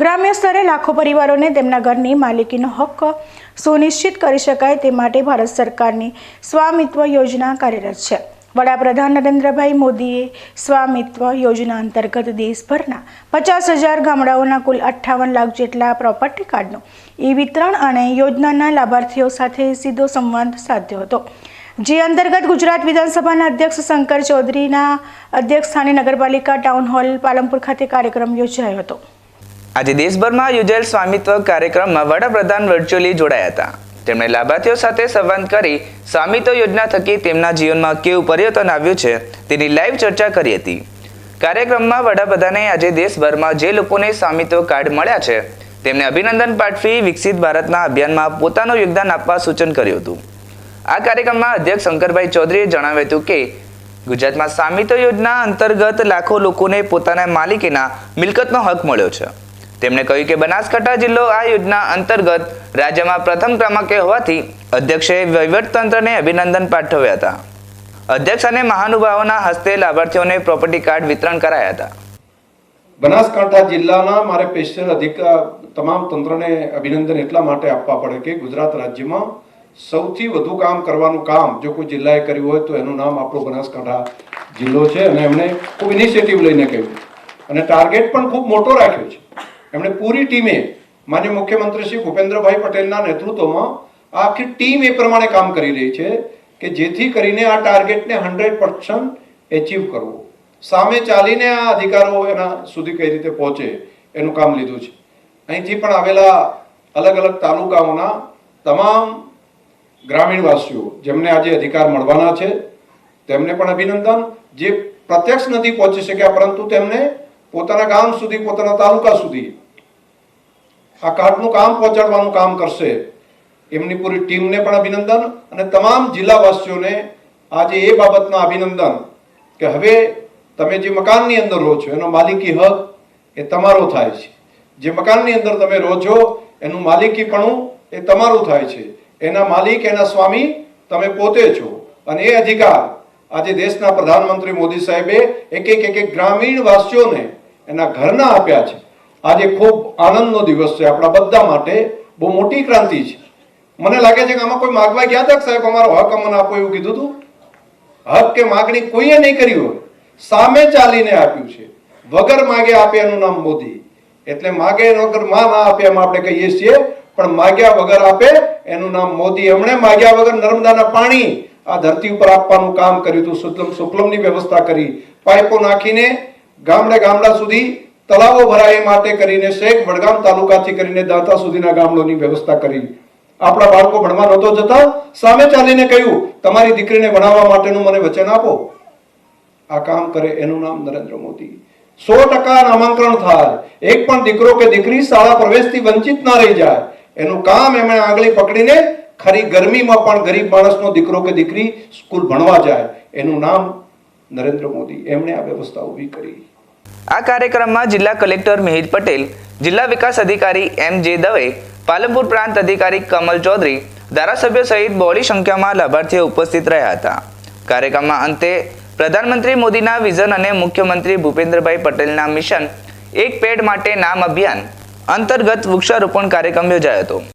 ગ્રામ્ય સ્તરે લાખો પરિવારોને તેમના ઘરની માલિકીનો હક્ક સુનિશ્ચિત કરી શકાય તે માટે ભારત સરકારની સ્વામિત્વ યોજના કાર્યરત છે. વડાપ્રધાન નરેન્દ્રભાઈ મોદીએ સ્વામિત્વ યોજના અંતર્ગત દેશભરના પચાસ હજાર ગામડાઓના કુલ અઠ્ઠાવન લાખ જેટલા પ્રોપર્ટી કાર્ડનું ઈ વિતરણ અને યોજનાના લાભાર્થીઓ સાથે સીધો સંવાદ સાધ્યો હતો. જે અંતર્ગત ગુજરાત વિધાનસભાના અધ્યક્ષ શંકર ચૌધરીના અધ્યક્ષ સ્થાને નગરપાલિકા ટાઉન હોલ પાલનપુર ખાતે કાર્યક્રમ યોજાયો હતો. આજે દેશભરમાં યોજાયેલ સ્વામિત્વ કાર્યક્રમમાં વડાપ્રધાન વર્ચ્યુઅલી જોડાયા હતા. તેમણે લાભાર્થીઓ સાથે સંવાદ કરી સ્વામિત્વ યોજના થકી તેમના જીવનમાં કેવું પરિવર્તન આવ્યું છે તેની લાઈવ ચર્ચા કરી હતી. કાર્યક્રમમાં વડાપ્રધાને આજે દેશભરમાં જે લોકોને સ્વામિત્વ કાર્ડ મળ્યા છે, તેમને અભિનંદન પાઠવી વિકસિત ભારતના અભિયાનમાં પોતાનું યોગદાન આપવા સૂચન કર્યું હતું. આ કાર્યક્રમમાં અધ્યક્ષ શંકરભાઈ ચૌધરીએ જણાવ્યું હતું કે, ગુજરાતમાં સ્વામિત્વ યોજના અંતર્ગત લાખો લોકોને પોતાના માલિકીના મિલકતનો હક મળ્યો છે. તેમણે કહ્યું કે બનાસકાંઠા જિલ્લો આ યોજના અંતર્ગત રાજ્યમાં પ્રથમ ક્રમાંકે હોવાથી અધ્યક્ષે વહીવટતંત્રને અભિનંદન પાઠવ્યા હતા. અધ્યક્ષ અને મહાનુભાવોના હસ્તે લાભાર્થીઓને પ્રોપર્ટી કાર્ડ વિતરણ કરાયા હતા. બનાસકાંઠા જિલ્લાના મારે સ્પેશિયલ અધિકાર તમામ તંત્રને અભિનંદન એટલા માટે આપવા પડે કે ગુજરાત રાજ્યમાં સૌથી વધુ કામ કરવાનું કામ જો કોઈ જિલ્લાએ કર્યું હોય તો એનું નામ આપણો બનાસકાંઠા જિલ્લો છે અને એમણે ખૂબ ઇનિશિયેટિવ લઈને કહ્યું અને ટાર્ગેટ પણ ખૂબ મોટો રાખ્યો છે. એમણે પૂરી ટીમે માન્ય મુખ્યમંત્રી શ્રી ભૂપેન્દ્રભાઈ પટેલના નેતૃત્વમાં આખી ટીમ એ પ્રમાણે કામ કરી રહી છે કે જેથી કરીને આ ટાર્ગેટને હંડ્રેડ પર્સન્ટ એચીવ કરવું. સામે ચાલીને આ અધિકારો એના સુધી કઈ રીતે પહોંચે એનું કામ લીધું છે. અહીંથી પણ આવેલા અલગ અલગ તાલુકાઓના તમામ ગ્રામીણવાસીઓ જેમને આજે અધિકાર મળવાના છે, તેમને પણ અભિનંદન. જે પ્રત્યક્ષ નથી પહોંચી શક્યા, પરંતુ તેમને પોતાના ગામ સુધી, પોતાના તાલુકા સુધી આ કાર્ડનું કામ પહોંચાડવાનું કામ કરશે. એમની પૂરી ટીમને પણ અભિનંદન અને તમામ જિલ્લાવાસીઓને આજે એ બાબતના અભિનંદન કે હવે તમે જે મકાનની અંદર રહો છો, એનો માલિકી હક એ તમારો થાય છે. જે મકાનની અંદર તમે રહો છો, એનું માલિકીપણું એ તમારું થાય છે. એના માલિક, એના સ્વામી તમે પોતે છો. અને એ અધિકાર આજે દેશના પ્રધાનમંત્રી મોદી સાહેબે એક એક એક એક ગ્રામીણ વાસીઓને એના ઘરના આપ્યા છે. આજે ખૂબ આનંદનો દિવસ છે આપણા બધા માટે. બહુ મોટી ક્રાંતિ છે. મને લાગે છે કે આમાં કોઈ માગવા ગયા હતા સાહેબ અમારો હક અમને આપો એવું કીધું હતું? હક કે માગણી કોઈએ નહીં કરી હોય. સામે ચાલીને આપ્યું છે. વગર માગે આપે એનું નામ મોદી. એટલે માગે વગરમાં ના આપે એમ આપણે કહીએ છીએ. પણ માગ્યા વગર આપે એનું નામ મોદી. એમણે માગ્યા વગર નર્મદાના પાણી આ ધરતી ઉપર આપવાનું કામ કર્યું હતું. શુક્લમ શુક્લમની વ્યવસ્થા કરી. પાઇપો નાખીને ગામડે ગામડા સુધી તળાવો ભરાય માટે કરીને શેખ વડગામ તાલુકાથી કરીને દાંતા સુધીના ગામડોની વ્યવસ્થા કરી. આપણા બાળકો ભણવા નહોતો જતા, સામે ચાલીને કહ્યું, તમારી દીકરીને ભણાવવા માટેનું મને વચન આપો. આ કામ કરે એનું નામ નરેન્દ્ર મોદી. સો ટકા નામાંકન થાય. એક પણ દીકરો કે દીકરી શાળા પ્રવેશથી વંચિત ના રહી જાય. એનું કામ એમણે આંગળી પકડીને ખરી ગરમીમાં પણ ગરીબ માણસનો દીકરો કે દીકરી સ્કૂલ ભણવા જાય. એનું નામ નરેન્દ્ર મોદી. એમણે આ વ્યવસ્થા ઊભી કરી. આ કાર્યક્રમમાં જિલ્લા કલેક્ટર મિહિર પટેલ, જિલ્લા વિકાસ અધિકારી એમ જે દવે, પાલનપુર પ્રાંત અધિકારી કમલ ચૌધરી, ધારાસભ્ય સહિત બહોળી સંખ્યામાં લાભાર્થીઓ ઉપસ્થિત રહ્યા હતા. કાર્યક્રમમાં અંતે પ્રધાનમંત્રી મોદીના વિઝન અને મુખ્યમંત્રી ભૂપેન્દ્રભાઈ પટેલના મિશન, એક પેડ માટે નામ અભિયાન અંતર્ગત વૃક્ષારોપણ કાર્યક્રમ યોજાયો હતો.